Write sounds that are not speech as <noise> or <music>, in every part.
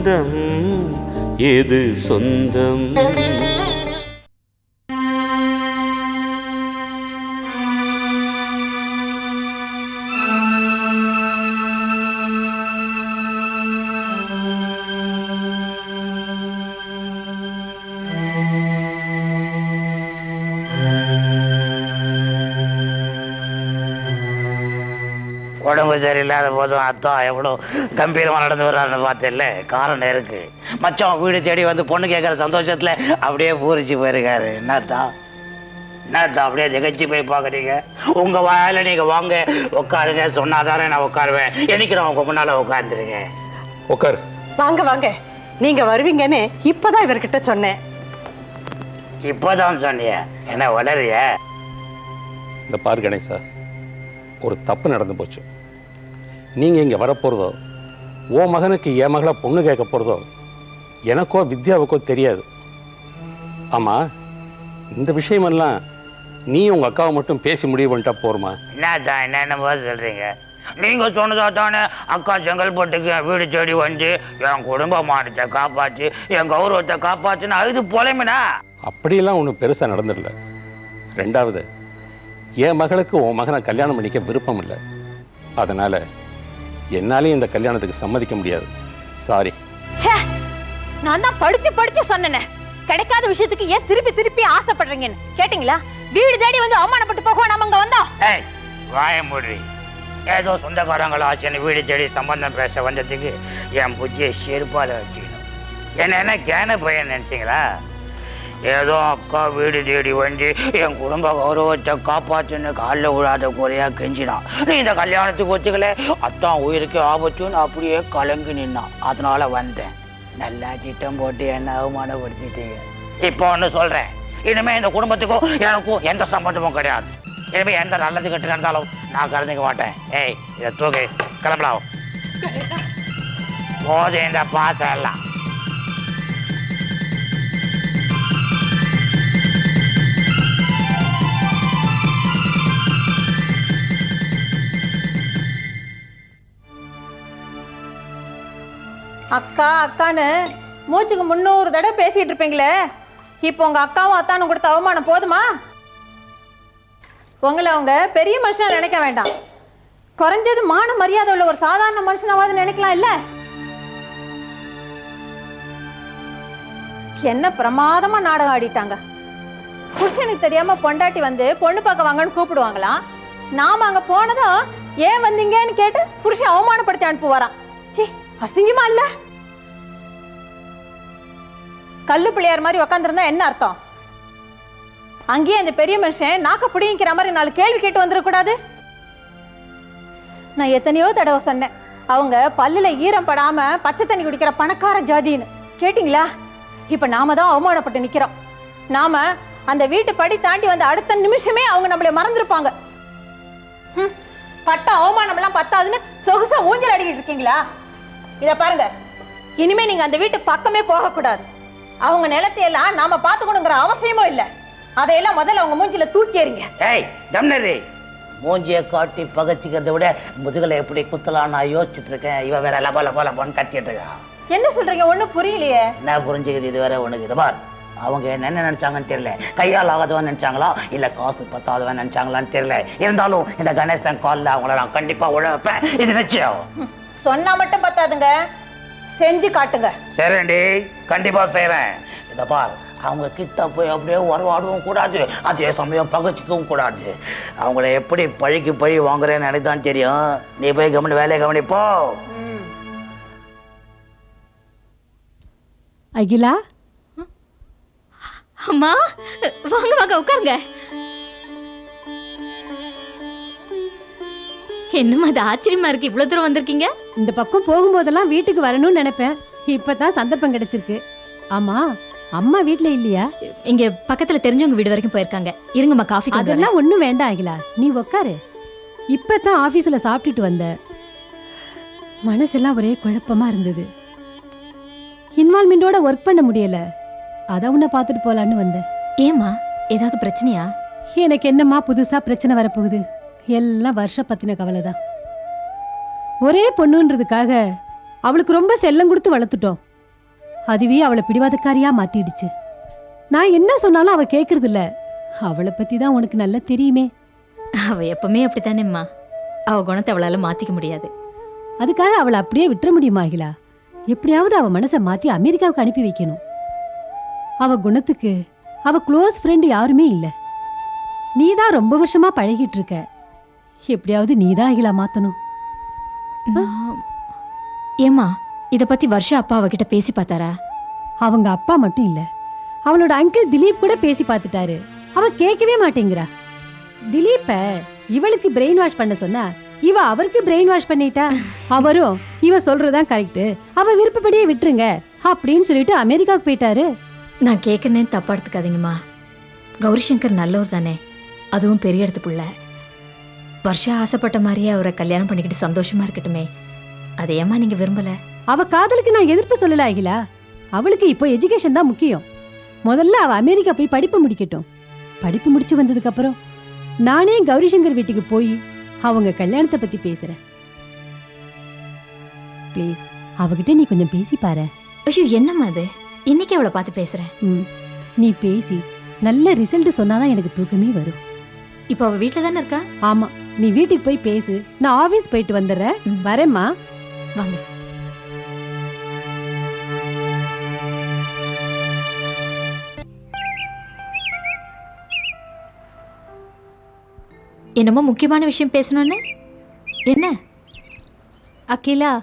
சொந்தம் எது சொந்தம்? உடம்பு சரியில்லாத போதும் அத்தம் எவ்வளோ கம்பீரமாக நடந்து வர்றாருன்னு பார்த்தேன்ல காரணம் இருக்கு. மச்சான் வீடு தேடி வந்து பொண்ணு கேட்குற சந்தோஷத்தில் அப்படியே பூரிச்சு போயிருக்காரு. என்னத்தா? என்னத்தா அப்படியே திகச்சு போய் பார்க்குறீங்க? உங்கள் வாயில நீங்கள் வாங்க. உட்காருங்க. சொன்னாதானே நான் உட்காருவேன். என்னைக்கு நான் உங்கள் முன்னால் உட்காந்துருங்க உட்காரு வாங்க வாங்க. நீங்க வருவீங்கன்னு இப்பதான் இவர்கிட்ட சொன்னேன். இப்போதான் சொன்னிய. என்ன வளரிய இந்த பாரு கணேசா ஒரு தப்பு நடந்து போச்சு. நீங்கள் இங்கே வரப்போகிறதோ ஓ மகனுக்கு என் மகளை பொண்ணு கேட்க போகிறதோ எனக்கோ வித்யாவுக்கோ தெரியாது. ஆமாம் இந்த விஷயமெல்லாம் நீ உங்கள் அக்காவை மட்டும் பேசி முடிவு பண்ணிட்டா போருமா? என்னத்தா என்னென்னமோ சொல்கிறீங்க நீங்கள் சொன்னதா தானே? அக்கா செங்கல்பட்டுக்கு வீடு தேடி வந்து என் குடும்ப மானத்தை காப்பாற்றி என் கௌரவத்தை காப்பாற்றினா அழுது புலமினா அப்படியெல்லாம் ஒன்றும் பெருசாக நடந்துடல. ரெண்டாவது என் மகளுக்கு உன் மகனை கல்யாணம் பண்ணிக்க விருப்பம் இல்லை. அதனால் என்னாலையும் இந்த கல்யாணத்துக்கு சம்மதிக்க முடியாது. சாரி ச்சே! நான் தான் படிச்சு படிச்சு சொன்னேனே. கிடைக்காத விஷயத்துக்கு ஏன் திருப்பி திருப்பி ஆசைப்படுறீங்கன்னு? கேட்டிங்களா? வீடு தேடி வந்து அவமானப்பட்டு போக நம்ம அங்க வந்தோம் ஏய் வாய மூடி ஏதோ சொந்தக்காரங்கள ஆச்சுன்னு வீடு தேடி சம்பந்தம் பேச வந்ததுக்கு என் புஜ்ஜியை செருப்பால் வச்சுக்கணும். என்ன என்ன கேன பையன் நினச்சிங்களா? ஏதோ அக்கா வீடு தேடி வந்து என் குடும்ப கௌரவத்தை காப்பாற்றுன்னு காலில் விழாத குறையா கெஞ்சினான் நீ இந்த கல்யாணத்துக்கு ஒத்துக்கல? அத்தான் உயிருக்கு ஆபத்துன்னு அப்படியே கலங்கி நின்னான் அதனால வந்தேன். நல்லா திட்டம் போட்டு என்ன அவமானப்படுத்திட்டீங்க. இப்போ ஒன்று சொல்கிறேன் இனிமே இந்த குடும்பத்துக்கும் எனக்கும் எந்த சம்பந்தமும் கிடையாது. இனிமே எந்த நல்லது கெட்டு நடந்தாலும் நான் கலந்துக்க மாட்டேன். ஏய் இதை தூக்கு. கிளம்பலாம். போதும் இந்த பாசம் எல்லாம். அக்கா அக்கான்னு மூச்சுக்கு முந்நூறு தடவை பேசிட்டு இருப்பீங்களே. இப்போ உங்க அக்காவும் அத்தானும் கொடுத்த அவமானம் போதுமா? உங்களை அவங்க பெரிய மனுஷனா நினைக்க வேண்டாம். குறைஞ்சது மான மரியாதை உள்ள ஒரு சாதாரண மனுஷனாவது நினைக்கலாம் இல்ல? என்ன பிரமாதமா நாடகம் ஆடிட்டாங்க. புருஷனுக்கு தெரியாம பொண்டாட்டி வந்து பொண்ணு பார்க்க வாங்கன்னு கூப்பிடுவாங்களாம் நாம அங்க போனதும் ஏன் வந்தீங்கன்னு கேட்டு புருஷன் அவமானப்படுத்தி அனுப்புவாராம். அசிங்கமா இல்ல கல்லு பிள்ளையார் மாதிரி உக்காந்துருந்தா என்ன அர்த்தம்? அங்கேயே அந்த பெரிய மனுஷன் நாக்க பிடிங்கிற மாதிரி நாலு கேள்வி கேட்டு வந்துடக்கூடாது நான் எத்தனையோ தடவை சொன்னேன் அவங்க பல்லுல ஈரம் படாம பச்சை தண்ணி குடிக்கிற பணக்கார ஜாதின்னு. கேட்டிங்களா? இப்ப நாம தான் அவமானப்பட்டு நிக்கிறோம். நாம அந்த வீட்டு படி தாண்டி வந்த அடுத்த நிமிஷமே அவங்க நம்மளை மறந்துருப்பாங்க. பட்ட அவமானம் எல்லாம் பத்தாதுன்னு சொகுசா ஊஞ்சல் அடிக்கிட்டு இருக்கீங்களா? இத பாருங்க. இனிமே நீங்க அந்த வீட்டு பக்கமே போக கூடாது அவங்க நிலத்தையெல்லாம் நாம பாத்துக்கணுங்கிற அவசியமும் இல்ல. அதையெல்லாம் முதல்ல அவங்க மூஞ்சில தூக்கி எறிங்க. ஏய் தம்னரி மூஞ்சியை காட்டி பகச்சிக்கிறத விட முதுகலை எப்படி குத்தலாம் நான் யோசிச்சுட்டு இருக்கேன். இவ வேற லப லப லபன்னு கத்திட்டு இருக்கா. என்ன சொல்றீங்க? ஒண்ணும் புரியலையே. என்ன புரிஞ்சுக்குது? இது வேற உனக்கு இது பார் அவங்க என்ன நினைச்சாங்கன்னு தெரியல. கையால் ஆகாதவன் நினைச்சாங்களா? இல்ல காசு பத்தாதவன் நினைச்சாங்களான்னு தெரியல. இருந்தாலும் இந்த கணேசன் காலில் அவங்கள நான் கண்டிப்பா உழப்பேன் இது நிச்சயம். சொன்னா மட்டும் பத்தாதுங்க. செஞ்சு காட்டுங்க. சரிண்டி கண்டிப்பா செய்றேன். இத பார். அவங்க கிட்ட போய் அப்படியே உறவாடவும் கூடாது. அதே சமயம் பகச்சிக்கவும் கூடாது. அவங்கள எப்படி பழிக்கு பழி வாங்குறேன்னு எனக்கு தான் தெரியும். நீ போய் கவனி வேலையை கவனிப்போ அகிலா? அம்மா வாங்க வாங்க உட்காருங்க. என்னம்மா அது ஆச்சரியமா இருக்கு. இவ்வளவு தூரம் வந்திருக்கீங்க? இந்த பக்கம் போகும்போதெல்லாம் வீட்டுக்கு வரணும்னு நினைப்பேன். இப்பதான் சந்தர்ப்பம் கிடைச்சிருக்கு. ஆமா அம்மா வீட்ல இல்லையா? இங்க பக்கத்துல தெரிஞ்சவங்க வீடு வரைக்கும் போயிருக்காங்க. இருங்கம்மா காஃபி. அதெல்லாம் ஒண்ணும் வேண்டாம் அகிலா. நீ உக்காரு. இப்பதான் ஆபீஸ்ல சாப்பிட்டுட்டு வந்த. மனசெல்லாம் ஒரே குழப்பமா இருந்தது. இன்வால்மெண்டோட ஒர்க் பண்ண முடியல. அத உன்னை பார்த்துட்டு போலான்னு வந்தேன். ஏம்மா ஏதாவது பிரச்சனையா? எனக்கு என்னம்மா புதுசா பிரச்சனை வரப்போகுது? எல்லாம் வருஷ பத்தின கவலை தான். ஒரே பொண்ணுன்றதுக்காக அவளுக்கு ரொம்ப செல்லம் கொடுத்து வளர்த்துட்டோம். அதுவே அவளை பிடிவாதக்காரியா மாத்திடுச்சு. நான் என்ன சொன்னாலும் அவ கேக்குறது இல்ல அவளை பத்தி தான் உனக்கு நல்லா தெரியுமே. அவ எப்பவுமே அப்படித்தானேம்மா. அவ குணத்தை அவளால மாத்திக்க முடியாது. அதுக்காக அவளை அப்படியே விட்டுற முடியுமா அகிலா? எப்படியாவது அவ மனசை மாத்தி அமெரிக்காவுக்கு அனுப்பி வைக்கணும். அவ குணத்துக்கு அவ க்ளோஸ் ஃப்ரெண்ட் யாருமே இல்ல. நீ தான் ரொம்ப வருஷமா பழகிட்டு இருக்க. எப்படியாவது நீ தான் அகிலா மாத்தணும். ஏம்மா இத பத்தி வருஷ அப்பா அவகிட்ட பேசி பார்த்தாரா? அவங்க அப்பா மட்டும் இல்ல அவளோட அங்கிள் திலீப் கூட பேசி பார்த்துட்டாரு. அவ கேட்கவே மாட்டேங்கிறா. திலீப்ப இவளுக்கு பிரெயின் வாஷ் பண்ண சொன்னா இவ அவருக்கு பிரெயின் வாஷ் பண்ணிட்டா? அவரும் இவ சொல்றதுதான் கரெக்ட் அவ விருப்பப்படியே விட்டுருங்க அப்படின்னு சொல்லிட்டு அமெரிக்காவுக்கு போயிட்டாரு. நான் கேட்கறேன்னு தப்பா எடுத்துக்காதீங்கம்மா. கௌரி சங்கர் நல்லவர் தானே. அதுவும் பெரிய இடத்து புள்ள. வருஷா ஆசைப்பட்ட மாதிரியே அவரை கல்யாணம் பண்ணிக்கிட்டு சந்தோஷமா இருக்கட்டுமே. அதை ஏம்மா நீங்க விரும்பல? அவ காதலுக்கு நான் எதிர்ப்பு சொல்லல அகிலா அவளுக்கு இப்போ எஜுகேஷன் தான் முக்கியம். முதல்ல அவ அமெரிக்கா போய் படிப்பு முடிக்கட்டும். படிப்பு முடிச்சு வந்ததுக்கு அப்புறம் நானே கௌரி சங்கர் வீட்டுக்கு போய் அவங்க கல்யாணத்தை பத்தி பேசுறேன். ப்ளீஸ் அவகிட்ட நீ கொஞ்சம் பேசி பாரு. ஐயோ என்னம்மா அது இன்னைக்கு அவளை பார்த்து பேசுறேன். ம் நீ பேசி நல்ல ரிசல்ட் சொன்னாதான் எனக்கு தூக்கமே வரும். இப்போ அவ வீட்டில் தானே இருக்கா? ஆமா நீ வீட்டுக்கு போய் பேசு. நான் ஆபீஸ் போயிட்டு வந்துடுறேன். வரேம்மா. வாங்க. என்னமோ முக்கியமான விஷயம் பேசணும்னு? என்ன? அகிலா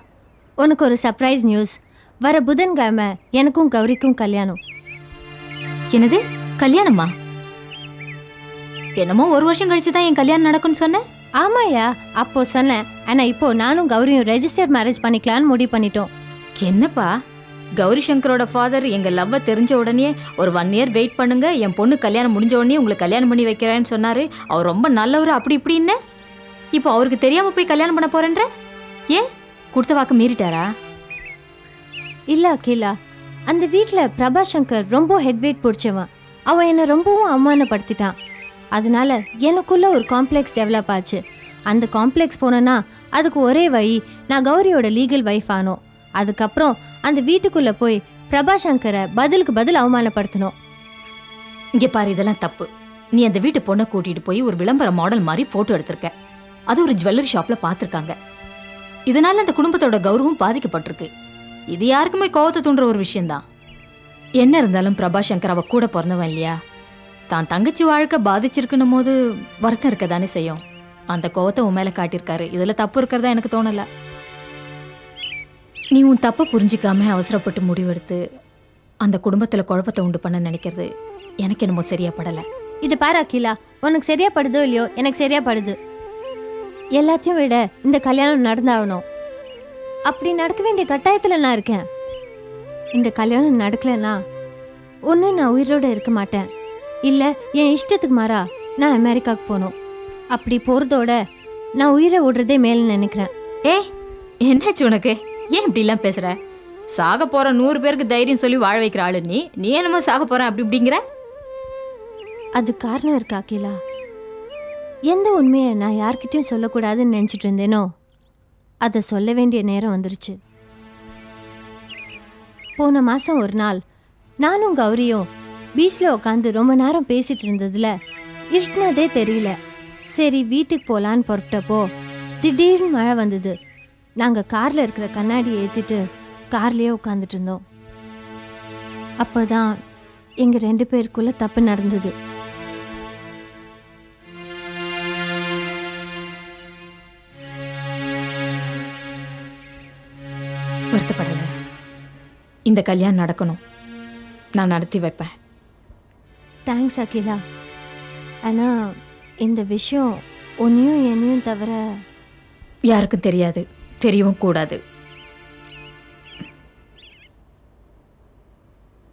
உனக்கு ஒரு சர்ப்ரைஸ் நியூஸ் வர புதன்கிழமை எனக்கும் கௌரிக்கும் கல்யாணம். என்னது? கல்யாணமா? என்னமோ ஒரு வருஷம் கழிச்சு தான் என் கல்யாணம் நடக்கும்னு சொன்ன? ஆமாயா அப்போ சொன்னேன். ஆனா இப்போ நானும் கௌரியும் ரெஜிஸ்டர்ட் மேரேஜ் பண்ணிக்கலாம்னு முடிவு பண்ணிட்டோம். என்னப்பா? கௌரி சங்கரோட ஃபாதர் எங்க லவ்வை தெரிஞ்ச உடனே ஒரு ஒன் இயர் வெயிட் பண்ணுங்க. என் பொண்ணு கல்யாணம் முடிஞ்ச உடனே உங்களுக்கு கல்யாணம் பண்ணி வைக்கிறேன்னு சொன்னாரு. அவர் ரொம்ப நல்லவர். அப்படி இப்படின்னு இப்போ அவருக்கு தெரியாம போய் கல்யாணம் பண்ண போறேன்ற? ஏன்? கொடுத்த வாக்கு மீறிட்டாரா? இல்ல அகிலா. அந்த வீட்ல பிரபா சங்கர் ரொம்ப ஹெட் வெயிட் பிடிச்சவன். அவன் என்னை ரொம்பவும் அவமானப்படுத்திட்டான். அதனால எனக்குள்ள ஒரு காம்ப்ளெக்ஸ் டெவலப் ஆச்சு. அந்த காம்ப்ளெக்ஸ் போனேன்னா அதுக்கு ஒரே வழி நான் கௌரியோட லீகல் வைஃப் ஆனோம். அதுக்கப்புறம் அந்த வீட்டுக்குள்ளே போய் பிரபாசங்கரை பதிலுக்கு பதில் அவமானப்படுத்தணும் இங்கே பாரு இதெல்லாம் தப்பு. நீ அந்த வீட்டு பொண்ணை கூட்டிகிட்டு போய் ஒரு விளம்பர மாடல் மாதிரி ஃபோட்டோ எடுத்திருக்க. அது ஒரு ஜுவல்லரி ஷாப்பில் பார்த்துருக்காங்க. இதனால் அந்த குடும்பத்தோட கௌரவம் பாதிக்கப்பட்டிருக்கு. இது யாருக்குமே கோவத்தை தூண்டுற ஒரு விஷயம்தான். என்ன இருந்தாலும் பிரபா அவள் கூட பிறந்தவன் இல்லையா? தான் தங்கச்சி வாழ்க்கை பாதிச்சிருக்குன்னும் போது வருத்தம் இருக்க தானே செய்யும். அந்த கோவத்தை உன் மேலே காட்டியிருக்காரு. இதில் தப்பு இருக்கிறதா எனக்கு தோணலை. நீ உன் தப்பை புரிஞ்சிக்காம அவசரப்பட்டு முடிவெடுத்து அந்த குடும்பத்தில் குழப்பத்தை உண்டு பண்ண நினைக்கிறது எனக்கு என்னமோ சரியா படலை. இது பாரு அகிலா. உனக்கு சரியா படுதோ இல்லையோ எனக்கு சரியா படுது. எல்லாத்தையும் விட இந்த கல்யாணம் நடந்தாகணும். அப்படி நடக்க வேண்டிய கட்டாயத்தில் நான் இருக்கேன். இந்த கல்யாணம் நடக்கலைன்னா ஒன்று நான் உயிரோட இருக்க மாட்டேன். இல்லை என் இஷ்டத்துக்கு மாறா. நான் அமெரிக்காவுக்கு போகணும். அப்படி போகிறதோட நான் உயிரை விடுறதே மேலே நினைக்கிறேன். ஏய் என்னாச்சு உனக்கு? ஏன் இப்படி எல்லாம் பேசுற? சாக போற நூறு பேருக்கு தைரியம் சொல்லி வாழ வைக்கிற ஆளு நீ? நீ என்னமோ சாக போற அப்படி இப்படிங்கிற? அது காரணம் இருக்கா அகிலா? எந்த உண்மையை நான் யார்கிட்டயும் சொல்லக்கூடாதுன்னு நினச்சிட்டு இருந்தேனோ அதை சொல்ல வேண்டிய நேரம் வந்துருச்சு. போன மாதம் ஒரு நாள் நானும் கௌரியும் பீச்சில் உட்காந்து ரொம்ப நேரம் பேசிட்டு இருந்ததுல இருட்டினதே தெரியல. சரி வீட்டுக்கு போகலான்னு புறப்பட்டப்போ திடீர்னு மழை வந்தது. நாங்கள் காரில் இருக்கிற கண்ணாடியை ஏற்றிட்டு கார்லேயே உட்காந்துட்டு இருந்தோம். அப்போதான் எங்கள் ரெண்டு பேருக்குள்ளே தப்பு நடந்தது. வருத்தப்படாத. இந்த கல்யாணம் நடக்கணும். நான் நடத்தி வைப்பேன். தேங்க்ஸ் அகிலா ஆனால் இந்த விஷயம் உன்னையும் என்னையும் தவிர யாருக்கும் தெரியாது. தெரியவும் கூடாது.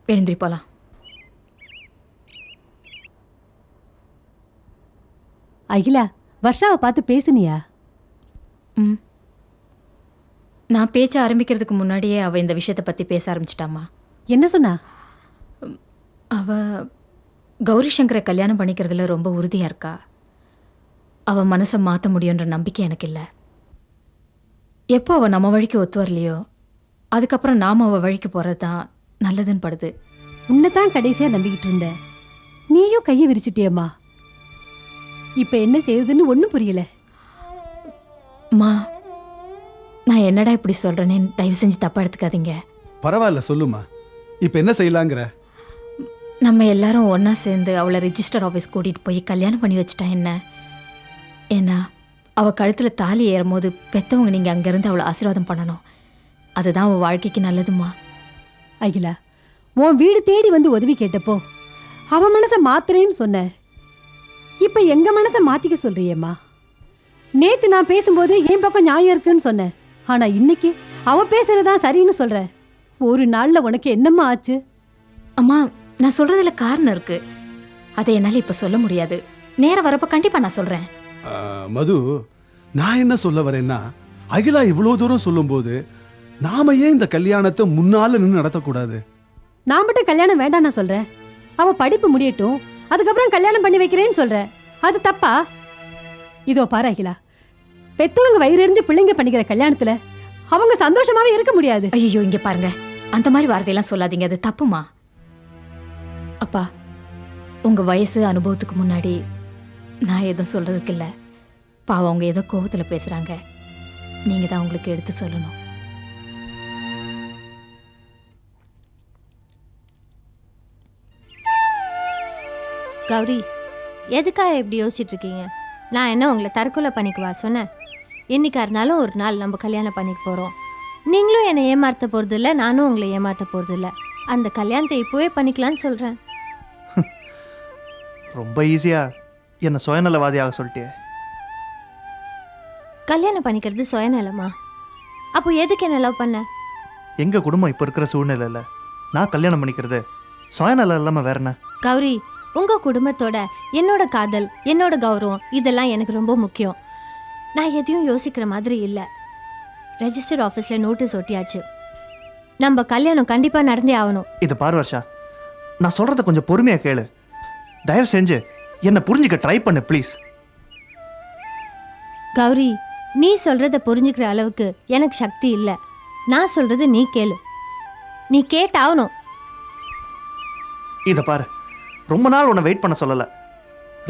எழுந்திரி போலாம். அகிலா வர்ஷாவை பார்த்து பேசுனியா? ம். நான் பேச்ச ஆரம்பிக்கிறதுக்கு முன்னாடியே அவ இந்த விஷயத்தை பத்தி பேச ஆரம்பிச்சிட்டாமா என்ன சொன்னா? அவ கௌரி சங்கரை கல்யாணம் பண்ணிக்கிறதுல ரொம்ப உறுதியா இருக்கா? அவ மனசை மாற்ற முடியுன்ற நம்பிக்கை எனக்கு இல்லை எப்போ அவ நம்ம வழிக்கு ஒத்து வரலையோ அதுக்கப்புறம் நாம அவ வழிக்கு போகிறது தான் நல்லதுன்னு படுது. உன்னைத்தான் கடைசியா நம்பிக்கிட்டு இருந்தேன் நீயும் கையை விரிச்சிட்டியம்மா. இப்ப என்ன செய்யுதுன்னு ஒண்ணும் புரியல. அம்மா நான் என்னடா இப்படி சொல்றேனே தயவு செஞ்சு தப்பா எடுத்துக்காதீங்க. பரவாயில்ல சொல்லுமா இப்போ என்ன செய்யலாங்கிற? நம்ம எல்லாரும் ஒண்ணா சேர்ந்து அவளை ரெஜிஸ்டர் ஆஃபீஸ் கூட்டிட்டு போய் கல்யாணம் பண்ணி வச்சிட்டா என்ன? ஏன்னா அவ கழுத்துல தாலி ஏறும்போது பெத்தவங்க நீங்க அங்கிருந்து அவளை ஆசீர்வாதம் பண்ணணும். அதுதான் அவள் வாழ்க்கைக்கு நல்லதுமா அகிலா உன் வீடு தேடி வந்து உதவி கேட்டப்போ அவ மனச மாத்துறேன்னு சொன்ன. இப்ப எங்க மனச மாத்திக்க சொல்றியேம்மா? நேத்து நான் பேசும்போது என் பக்கம் நியாயம் இருக்குன்னு சொன்னேன் ஆனா இன்னைக்கு அவ பேசுறதா சரின்னு சொல்ற. ஒரு நாள்ல உனக்கு என்னம்மா ஆச்சு? அம்மா நான் சொல்றதுல காரணம் இருக்கு. அதை என்னால இப்ப சொல்ல முடியாது. நேரம் வரப்ப கண்டிப்பா நான் சொல்றேன். மது நான் என்ன சொல்ல வரேன்னா அகிலா இவ்வளோ தூரம் சொல்லும்போது நாம ஏன் இந்த கல்யாணத்தை முன்னால நின்று நடத்தக்கூடாது? நான் மட்டும் கல்யாணம் வேண்டாம் நான் சொல்றேன். அவ படிப்பு முடியட்டும் அதுக்கப்புறம் கல்யாணம் பண்ணி வைக்கிறேன்னு சொல்ற அது தப்பா? இதோ பாரு அகிலா. பெத்தவங்க வயிறெறிஞ்சு பிள்ளைங்க பண்ணிக்கிற கல்யாணத்துல அவங்க சந்தோஷமாவே இருக்க முடியாது. ஐயோ இங்க பாருங்க. அந்த மாதிரி வார்த்தையெல்லாம் சொல்லாதீங்க. அது தப்புமா? அப்பா உங்க வயசு அனுபவத்துக்கு முன்னாடி நான் எதுவும் சொல்றதுக்கு இல்ல பாவம் அவங்க ஏதோ கோபத்தில் பேசுறாங்க. நீங்க தான் உங்களுக்கு எடுத்து சொல்லணும். கௌரி எதுக்காக இப்படி யோசிச்சுட்டு இருக்கீங்க? நான் என்ன உங்களை தற்கொலை பண்ணிக்குவா சொன்னேன்? என்னைக்கா இருந்தாலும் ஒரு நாள் நம்ம கல்யாணம் பண்ணிக்க போகிறோம் நீங்களும் என்னை ஏமாற்ற போகிறது இல்லை நானும் உங்களை ஏமாற்ற போகிறது இல்லை அந்த கல்யாணத்தை இப்போவே பண்ணிக்கலான்னு சொல்கிறேன் ரொம்ப ஈஸியா என்னை சுயநலவாதியாக சொல்லிட்டே. கல்யாணம் பண்ணிக்கிறது சுயநலமா? அப்போ எதுக்கு என்ன லவ் பண்ண? எங்க குடும்பம் இப்போ இருக்கிற சூழ்நிலையில நான் கல்யாணம் பண்ணிக்கிறது சுயநலம் இல்லாமல் வேற என்ன? கௌரி உங்கள் குடும்பத்தோட என்னோட காதல் என்னோட கௌரவம் இதெல்லாம் எனக்கு ரொம்ப முக்கியம். நான் எதையும் யோசிக்கிற மாதிரி இல்லை. ரெஜிஸ்டர் ஆஃபீஸில் நோட்டீஸ் ஒட்டியாச்சு. நம்ம கல்யாணம் கண்டிப்பாக நடந்தே ஆகணும். இதை பாரு வர்ஷா நான் சொல்றத கொஞ்சம் பொறுமையா கேளு. தயவு செஞ்சு என்னை புரிஞ்சுக்க ட்ரை பண்ணு ப்ளீஸ் கௌரி நீ சொல்றத புரிஞ்சுக்கிற அளவுக்கு எனக்கு சக்தி இல்லை. நான் சொல்றது நீ கேளு. நீ கேட்டாகணும் இதை பாரு. ரொம்ப நாள் உன்னை வெயிட் பண்ண சொல்லலை.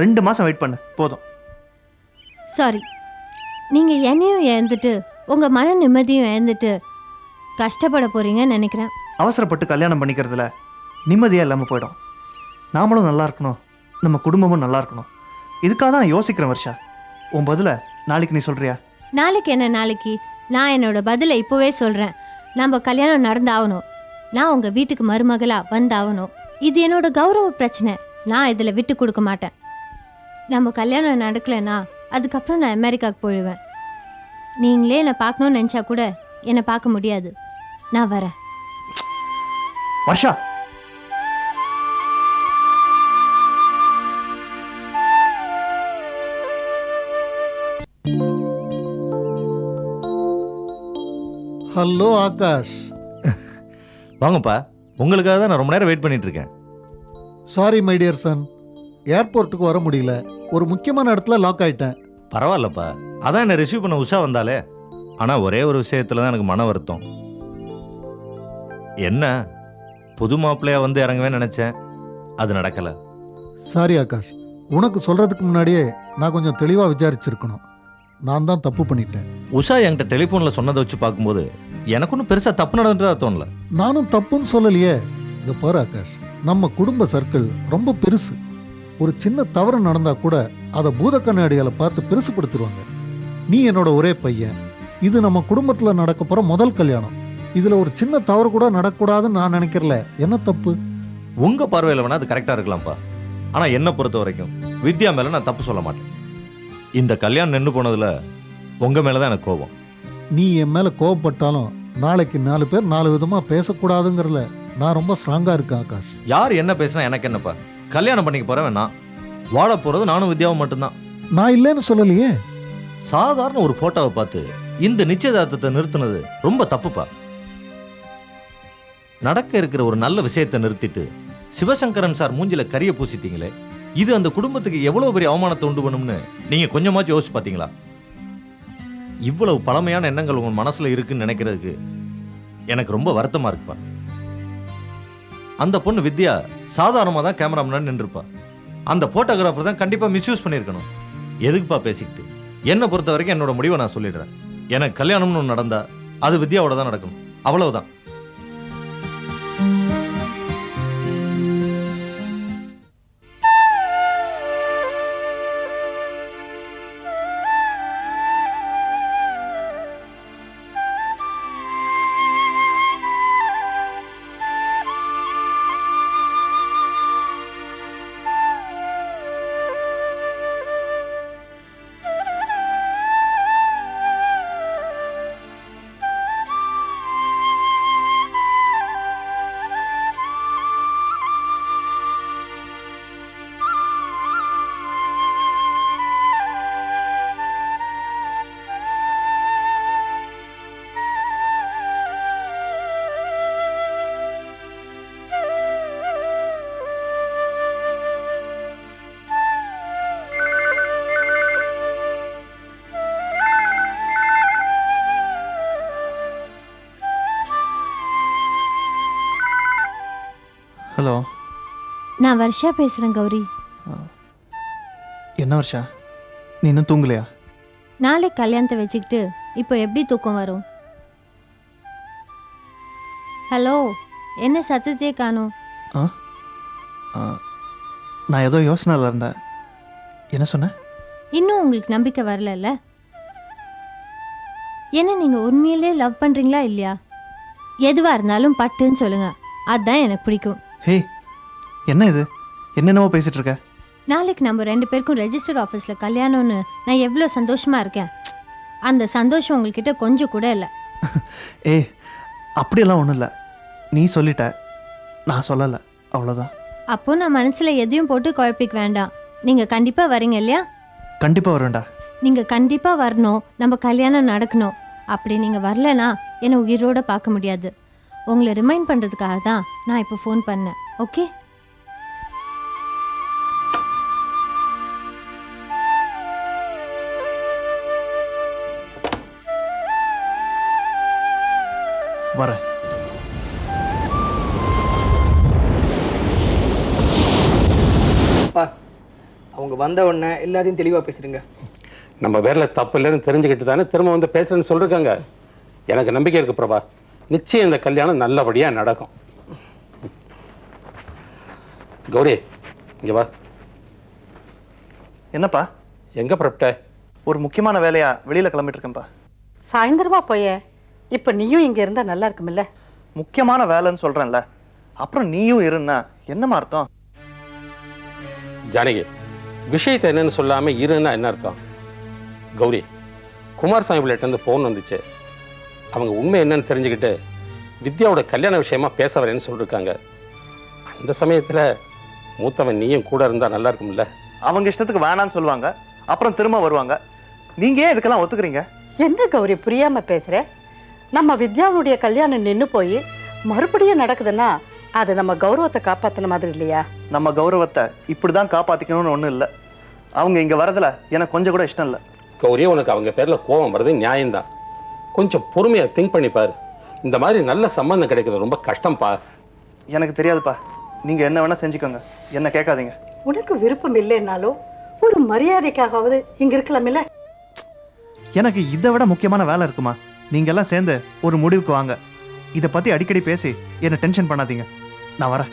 ரெண்டு மாசம் வெயிட் பண்ணு போதும். சாரி நீங்கள் என்னையும் இழந்துட்டு உங்கள் மன நிம்மதியும் இழந்துட்டு கஷ்டப்பட போறீங்கன்னு நினைக்கிறேன். அவசரப்பட்டு கல்யாணம் பண்ணிக்கிறதுல நிம்மதியாக இல்லாமல் போயிடும். நாமளும் நல்லா இருக்கணும். நம்ம குடும்பமும் நல்லா இருக்கணும். இதுக்காக தான் நான் யோசிக்கிறேன் வர்ஷா. உன் பதில நாளைக்கு நீ சொல்றியா? நாளைக்கு என்ன நாளைக்கு? நான் என்னோட பதிலை இப்போவே சொல்கிறேன் நம்ம கல்யாணம் நடந்தாகணும். நான் உங்கள் வீட்டுக்கு மருமகளா வந்தாகணும். இது என்னோட கௌரவ பிரச்சனை. நான் இதில் விட்டு கொடுக்க மாட்டேன். நம்ம கல்யாணம் நடக்கலைன்னா அதுக்கப்புறம் நான் அமெரிக்காவுக்கு போயிடுவேன். நீங்களே என்னை பார்க்கணும்னு நினச்சா கூட என்னை பார்க்க முடியாது. நான் வரேன். வர்ஷா! ஹலோ ஆகாஷ் <laughs> வாங்கப்பா. உங்களுக்காக தான் நான் ரொம்ப நேரம் வெயிட் பண்ணிட்டு இருக்கேன். சாரி மை டியர் சன் ஏர்போர்ட்டுக்கு வர முடியல. ஒரு முக்கியமான இடத்துல லாக் ஆயிட்டேன். பரவாயில்லப்பா. அதான் என்ன ரிசீவ் பண்ண உஷா வந்தாலே. ஆனால் ஒரே ஒரு விஷயத்துல தான் எனக்கு மன வருத்தம். என்ன? புது மாப்பிள்ளையா வந்து இறங்கவே நினைச்சேன். அது நடக்கல. சாரி ஆகாஷ் உனக்கு சொல்றதுக்கு முன்னாடியே நான் கொஞ்சம் தெளிவாக விசாரிச்சிருக்கணும். நான் தான் தப்பு பண்ணிட்டேன். உஷா என்கிட்ட டெலிஃபோனில் சொன்னதை வச்சு பார்க்கும்போது எனக்கு ஒன்றும் பெருசாக தப்பு நடந்ததா தோணல. நானும் தப்புன்னு சொல்லலையே. இந்த பாரு ஆகாஷ் நம்ம குடும்ப சர்க்கிள் ரொம்ப பெருசு. ஒரு சின்ன தவறு நடந்தா கூட அதை பூத கண்ணாடியால பார்த்து பெருசுப்படுத்திடுவாங்க நீ என்னோட ஒரே பையன். இது நம்ம குடும்பத்தில் நடக்க போற முதல் கல்யாணம். இதுல ஒரு சின்ன தவறு கூட நடக்கக்கூடாதுன்னு நான் நினைக்கிறல. என்ன தப்பு? உங்கள் பார்வையில் வேணா அது கரெக்டாக இருக்கலாம்ப்பா. ஆனால் என்னை பொறுத்த வரைக்கும் வித்யா மேலே நான் தப்பு சொல்ல மாட்டேன். இந்த கல்யாணம் நின்று போனதில் உங்கள் மேலே தான் எனக்கு கோபம். நீ என் மேல கோவப்பட்டாலும் நாளைக்கு நாலு பேர் நாலு விதமா பேசக்கூடாதுங்கிறதுல நான் ரொம்ப ஸ்ட்ராங்கா இருக்கேன் ஆகாஷ். யார் என்ன பேசினா எனக்கு என்னப்பா? கல்யாணம் பண்ணிக்க போகிறேன் நான். வாழ போகிறது நானும் வித்யாவும் மட்டும்தான். நான் இல்லைன்னு சொல்லலையே. சாதாரண ஒரு போட்டோவை பார்த்து இந்த நிச்சயதார்த்தத்தை நிறுத்தினது ரொம்ப தப்புப்பா. நடக்க இருக்கிற ஒரு நல்ல விஷயத்தை நிறுத்திட்டு சிவசங்கரன் சார் மூஞ்சில கரிய பூசிட்டீங்களே இது அந்த குடும்பத்துக்கு எவ்வளவு பெரிய அவமானத்தை உண்டு பண்ணும்னு நீங்க கொஞ்சமாச்சும் யோசிச்சு பார்த்தீங்களா இவ்வளவு பழமையான எண்ணங்கள் உங்க மனசுல இருக்குன்னு நினைக்கிறதுக்கு எனக்கு ரொம்ப வருத்தமா இருக்குப்பா அந்த பொண்ணு வித்யா சாதாரணமாக தான் கேமரா முன்னாடி நின்றுப்பா. அந்த ஃபோட்டோகிராஃபர் தான் கண்டிப்பாக மிஸ்யூஸ் பண்ணியிருக்கணும். எதுக்குப்பா பேசிக்கிட்டு? என்னை பொறுத்த வரைக்கும் என்னோட முடிவை நான் சொல்லிடுறேன். எனக்கு கல்யாணம்னு ஒன்று நடந்தா அது வித்யாவோட தான் நடக்கணும் அவ்வளவுதான். ஹலோ. நான் வர்ஷா பேசுகிறேன் கௌரி. என்ன வருஷா? நீ இன்னும் தூங்கலையா? நாளைக்கு கல்யாணத்தை வச்சுக்கிட்டு இப்போ எப்படி தூக்கம் வரும்? ஹலோ என்ன சத்தத்தையே காணோம்? ஆ? ஆ, நான் ஏதோ யோசனையில் இருந்தேன். என்ன சொன்ன? இன்னும் உங்களுக்கு நம்பிக்கை வரலல்ல? என்ன நீங்கள் உண்மையிலே லவ் பண்ணுறீங்களா இல்லையா? எதுவாக இருந்தாலும் பட்டுன்னு சொல்லுங்க. அதுதான் எனக்கு பிடிக்கும். ஹே என்ன இது? என்னென்னவோ பேசிட்டு இருக்க நாளைக்கு நம்ம ரெண்டு பேருக்கும் ரெஜிஸ்டர் ஆஃபீஸில் கல்யாணம்னு நான் எவ்வளோ சந்தோஷமா இருக்கேன். அந்த சந்தோஷம் உங்கள்கிட்ட கொஞ்சம் கூட இல்லை. <laughs> ஏய் அப்படியெல்லாம் ஒன்றும் இல்லை. நீ சொல்லிட்ட. நான் சொல்லலை. அவ்வளோதான் அப்போ நான் மனசில் எதையும் போட்டு குழப்பிக்க வேண்டாம். நீங்கள் கண்டிப்பாக வரீங்க இல்லையா? கண்டிப்பாக வருவேன்டா. நீங்கள் கண்டிப்பாக வரணும். நம்ம கல்யாணம் நடக்கணும். அப்படி நீங்கள் வரலனா என்னை உயிரோட பார்க்க முடியாது. உங்களை ரிமைண்ட் பண்ணுறதுக்காக தான் நான் இப்போ ஃபோன் பண்ணேன். ஓகே வரேன். அப்பா அவங்க வந்த உடனே எல்லாத்தையும் தெளிவாக பேசுறீங்க நம்ம பேரில் தப்பு இல்லைன்னு தெரிஞ்சுக்கிட்டு தானே திரும்ப வந்து பேசுறேன்னு சொல்லிருக்காங்க. எனக்கு நம்பிக்கை இருக்கு பிரபா. நிச்சயம் இந்த கல்யாணம் நல்லபடியாக நடக்கும். கௌரி இங்கே வா. என்னப்பா? எங்கே புறப்பட்ட? ஒரு முக்கியமான வேலையா? வெளியில் கிளம்பிட்டு இருக்கேன்ப்பா சாயந்தரமா போய. இப்ப நீயும் இங்க இருந்தா நல்லா இருக்குமில்ல முக்கியமான வேலைன்னு சொல்கிறேன்ல அப்புறம் நீயும் இருன்னா என்னம்மா அர்த்தம்? ஜானகி விஷயத்தை என்னன்னு சொல்லாமல் இருன்னா என்ன அர்த்தம்? கௌரி குமாரசாமி பிள்ளைகிட்ட ஃபோன் வந்துச்சு. அவங்க உண்மை என்னன்னு தெரிஞ்சுக்கிட்டு வித்யாவோட கல்யாண விஷயமா பேச வரேன்னு சொல்லியிருக்காங்க அந்த சமயத்தில் மூத்தவன் நீயும் கூட இருந்தால் நல்லா இருக்கும்ல? அவங்க இஷ்டத்துக்கு வேணான்னு சொல்லுவாங்க. அப்புறம் திரும்ப வருவாங்க. நீங்க ஏன் இதுக்கெல்லாம் ஒத்துக்கிறீங்க? என்ன கௌரி புரியாம பேசுற? நம்ம வித்யாவுடைய கல்யாணம் நின்னு போய் மறுபடியும் நடக்குதுன்னா அது நம்ம கௌரவத்தை காப்பாத்தின மாதிரி இல்லையா? நம்ம கௌரவத்தை இப்படிதான் காப்பாத்திக்கணும்னு ஒன்றும் இல்லை. அவங்க இங்க வரதுல எனக்கு கொஞ்சம் கூட இஷ்டம் இல்லை. கௌரி உனக்கு அவங்க பேர்ல கோபம் வருது நியாயம்தான். கொஞ்சம் பொறுமையா திங்க் பண்ணி பாரு. இந்த மாதிரி நல்ல சம்பந்தம் கிடைக்கிறது ரொம்ப கஷ்டம்ப்பா எனக்கு தெரியாதுப்பா. நீங்க என்ன வேணா செஞ்சுக்கோங்க. என்ன கேட்காதீங்க. உனக்கு விருப்பம் இல்லைன்னாலும் ஒரு மரியாதைக்காகவது இங்க இருக்கலாமில்ல? எனக்கு இதை விட முக்கியமான வேலை இருக்குமா? நீங்க எல்லாம் சேர்ந்து ஒரு முடிவுக்கு வாங்க. இதை பத்தி அடிக்கடி பேசி என்ன டென்ஷன் பண்ணாதீங்க. நான் வரேன்.